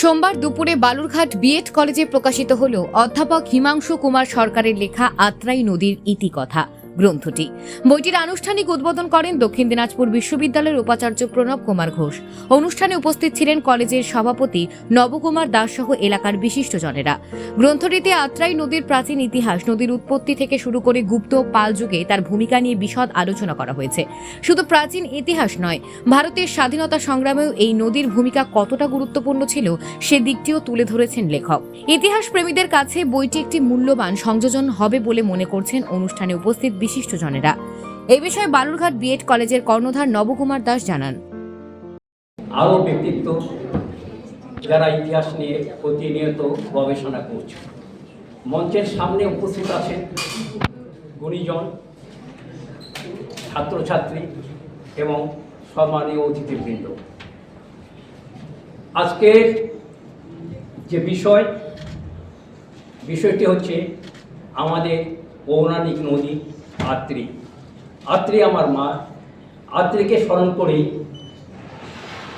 সোমবার দুপুরে বালুরঘাট বিএড কলেজে প্রকাশিত হল অধ্যাপক হিমাংশু কুমার সরকারের লেখা আত্রাই নদীর ইতিকথা। গ্রন্থটি। বইটির আনুষ্ঠানিক উদ্বোধন করেন দক্ষিণ দিনাজপুর বিশ্ববিদ্যালয়ের উপাচার্য প্রণব কুমার ঘোষ। অনুষ্ঠানে উপস্থিত ছিলেন কলেজের সভাপতি নবকুমার দাস সহ এলাকার বিশিষ্টজনেরা। গ্রন্থটিতে আত্রাই নদীর প্রাচীন ইতিহাস, নদীর উৎপত্তি থেকে শুরু করে গুপ্ত পাল যুগে তার ভূমিকা নিয়ে বিশদ আলোচনা করা হয়েছে। শুধু প্রাচীন ইতিহাস নয়, ভারতের স্বাধীনতা সংগ্রামেও এই নদীর ভূমিকা কতটা গুরুত্বপূর্ণ ছিল সে দিকটিও তুলে ধরেছেন লেখক। ইতিহাস প্রেমীদের কাছে বইটি একটি মূল্যবান সংযোজন হবে বলে মনে করছেন অনুষ্ঠানে উপস্থিত বিশিষ্টজনেরা। এই বিষয়ে বালুরঘাট বিএড কলেজের কর্ণধার নবকুমার দাস জানান। আরও ব্যক্তিত্ব যারা ইতিহাস নিয়ে প্রতিনিয়ত গবেষণা করছে। মঞ্চের সামনে উপস্থিত আছেন গুণীজন, ছাত্রছাত্রী এবং সম্মানীয় অতিথিবৃন্দ। আজকের যে বিষয়, বিষয়টি হচ্ছে আমাদের পৌরাণিক নদী। আত্রি। আত্রি আমার মা। আত্রিকে স্মরণ করেই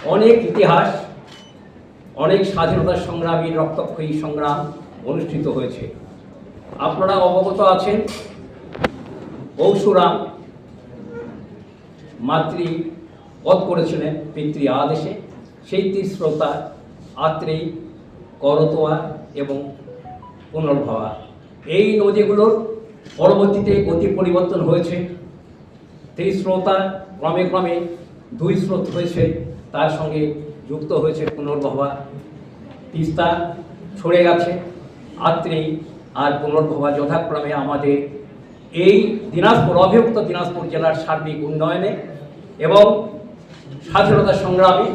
অনেক ইতিহাস, অনেক স্বাধীনতা সংগ্রামী রক্তক্ষয়ী সংগ্রাম অনুষ্ঠিত হয়েছে। আপনারা অবগত আছেন পৌশুরাম মাতৃ বধ করেছিলেন পিতৃ আদেশে। সেই তিস্রোতা আত্রেই করতোয়া এবং পুনর্ভবা। এই নদীগুলোর পরবর্তীতে গতি পরিবর্তন হয়েছে। সেই স্রোতা ক্রমে ক্রমে দুই স্রোত হয়েছে, তার সঙ্গে যুক্ত হয়েছে পুনর্ভবা তিস্তা ছড়ে গেছে আত্রেই আর পুনর্ভবা যথাক্রমে আমাদের এই দিনাজপুর অভিযুক্ত দিনাজপুর জেলার সার্বিক উন্নয়নে এবং স্বাধীনতা সংগ্রামে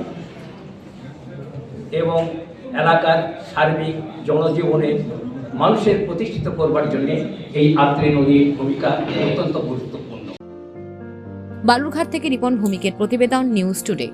এবং এলাকার সার্বিক জনজীবনে মানুষের প্রতিষ্ঠিত করবার জন্য এই আত্রে নদীর ভূমিকা অত্যন্ত গুরুত্বপূর্ণ। বালুরঘাট থেকে রিপন ভূমিকের প্রতিবেদন নিউজ টুডে।